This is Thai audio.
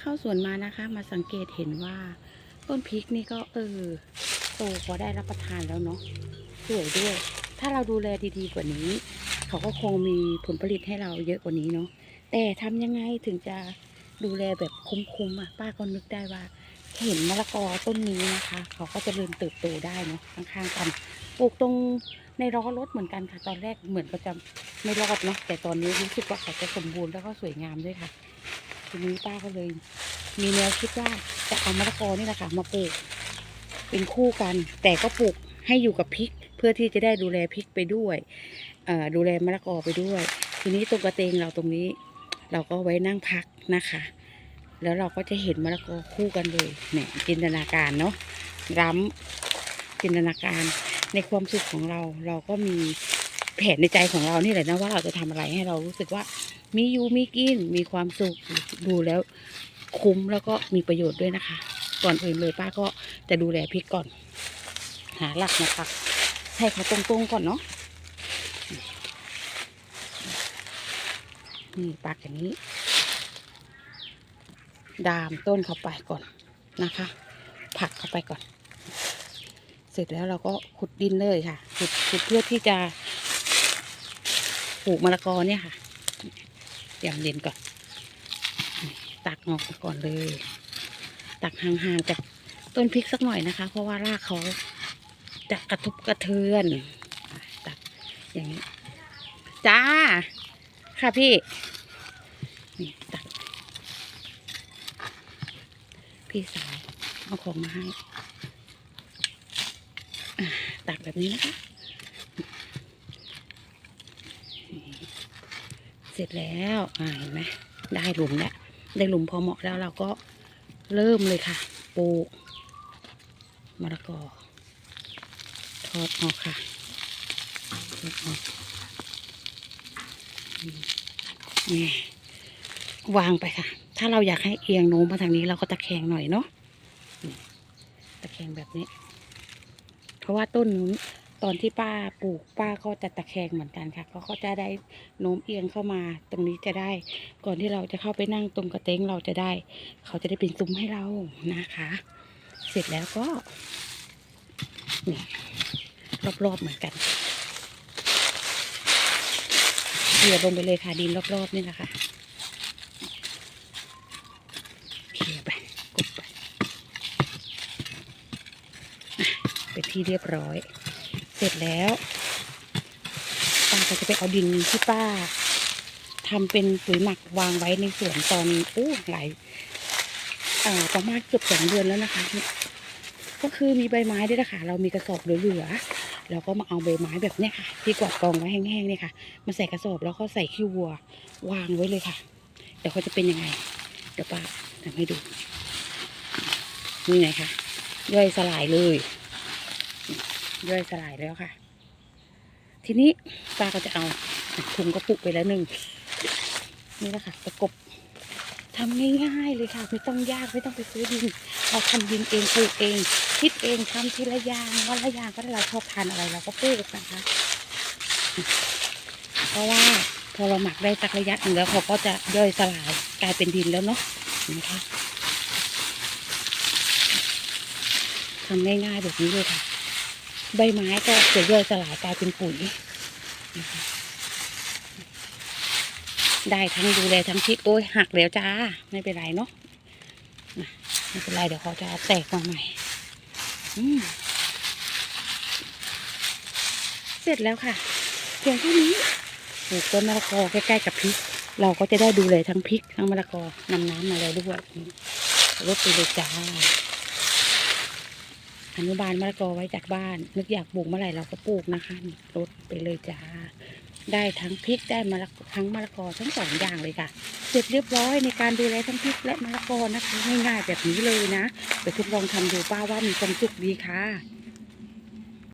เข้าสวนมานะคะ มาสังเกตเห็นว่า ต้นพริกนี่ก็เออโตพอได้รับประทานแล้วเนาะสวยด้วย ถ้าเราดูแลดีๆกว่านี้ เขาก็คงมีผลผลิตให้เราเยอะกว่านี้เนาะแต่ทำยังไงถึงจะดูแลแบบคุ้มๆอะ ป้าก็นึกได้ว่า เห็นมะละกอต้นนี้นะคะ เขาก็จะเริ่มเติบโตได้เนาะข้างๆกันปลูกตรงในล้อรถเหมือนกันค่ะ ตอนแรกเหมือนก็จะไม่รอดเนาะแต่ตอนนี้รู้สึกว่าเขาจะสมบูรณ์แล้วก็สวยงามด้วยค่ะ ทีนี้ป้าก็เลย มีแนวคิดว่าจะเอามะละกอนี่แหละค่ะมาปลูก เป็นคู่กัน แต่ก็ปลูกให้อยู่กับพริก เพื่อที่จะได้ดูแลพริกไปด้วยดูแลมะละกอไปด้วย ทีนี้ตรงกระเตงเราตรงนี้ เราก็ไว้นั่งพักนะคะ แล้วเราก็จะเห็นมะละกอคู่กันเลยเนี่ยจินตนาการเนาะร้ำจินตนาการในความสุขของเราเราก็มีแผนในใจของเรานี่แหละนะว่าเราจะทำอะไรให้เรารู้สึกว่า มีอยู่มีกินมีความสุขดูแล้วคุ้มแล้วก็มีประโยชน์ด้วยนะคะ ก่อนอื่นเลยป้าก็จะดูแลพริกก่อน หาหลักมาปักให้เขาตรงๆก่อนเนาะนี่ปักอย่างนี้ ดามต้นเข้าไปก่อนนะคะ ผักเข้าไปก่อน เสร็จแล้วเราก็ขุดดินเลยค่ะขุดขุดเพื่อที่จะปลูกมะละกอเนี่ยค่ะ เตรียมดินก่อน ตักออกก่อนเลย ตักห่างๆจากต้นพริกสักหน่อยนะคะ เพราะว่ารากเขาจะกระทบกระเทือน ตักอย่างนี้ จ้า ค่ะพี่ นี่ตัก พี่สาวเอาของมาให้ ตักแบบนี้นะคะนี่ เสร็จแล้วอ่าเห็นไหมได้หลุมแล้วได้หลุมพอเหมาะแล้วเราก็เริ่มเลยค่ะปลูกมะละกอทอดออกค่ะทอดออกนี่วางไปค่ะ ถ้าเราอยากให้เอียงโน้มมาทางนี้เราก็ตะแคงหน่อยเนาะตะแคงแบบนี้ เพราะว่าต้นนู้น ตอนที่ป้าปลูกป้าก็จะตะแคงเหมือนกันค่ะเขาก็จะได้โน้มเอียงเข้ามาตรงนี้จะได้ ก่อนที่เราจะเข้าไปนั่งตรงกระเต้งเราจะได้ เขาจะได้เป็นซุ้มให้เรานะคะ เสร็จแล้วก็นี่รอบๆเหมือนกันเขี่ยลงไปเลยค่ะดินรอบๆนี่แหละค่ะเขี่ยไปกดไปเป็นที่เรียบร้อย ร็จแล้วป้าก็จะไปเอาดินที่ป้าทำเป็นปุ๋ยหมักวางไว้ในสวนตอนอู้หลายเอ่อประมาณเกือบสองเดือนแล้วนะคะ ก็คือมีใบไม้ด้วยนะคะเรามีกระสอบเหลือๆเราก็มาเอาใบไม้แบบเนี้ยค่ะ ที่กวาดกองไว้แห้งๆเนี่ยค่ะมาใส่กระสอบแล้วก็ใส่ขี้วัววางไว้เลยค่ะ เดี๋ยวเขาจะเป็นยังไง เดี๋ยวป้าทำให้ดูนี่ไงค่ะย่อยสลายเลย ย่อยสลายแล้วค่ะ ทีนี้ป้าก็จะเอาถุงกระปุกไปแล้วหนึ่งนี่แหละค่ะประกบทำง่ายๆเลยค่ะ ไม่ต้องยากไม่ต้องไปซื้อดินเราทำดินเองปลูกเองคิดเองทำทีละอย่างวันละอย่างก็ได้เราชอบทานอะไรเราก็ปลูกนะคะเพราะว่าพอเราหมักได้สักระยะหนึ่งแล้วเขาก็จะย่อยสลายกลายเป็นดินแล้วเนาะนะคะทำง่ายๆแบบนี้เลยค่ะ ใบไม้ก็จะย่อยสลายกลายเป็นปุ๋ยได้ทั้งดูแลทั้งพริกโอ้ยหักแล้วจ้า ไม่เป็นไรเนาะไม่เป็นไรเดี๋ยวเขาจะแตกมาใหม่เสร็จแล้วค่ะเพียงเท่านี้ปลูกต้นมะละกอใกล้ๆกับพริก เราก็จะได้ดูแลทั้งพริกทั้งมะละกอนำน้ำมาแล้วด้วยรดไปเลยจ้า อนุบาลมะละกอไว้จากบ้าน นึกอยากปลูกเมื่อไหร่เราก็ปลูกนะคะรดไปเลยจ้าได้ทั้งพริกได้มะละทั้งมะละกอทั้งสองอย่างเลยค่ะ เสร็จเรียบร้อยในการดูแลทั้งพริกและมะละกอนะคะง่ายๆแบบนี้เลยนะไปทดลองทำดูป้าว่ามีความสุขดีค่ะ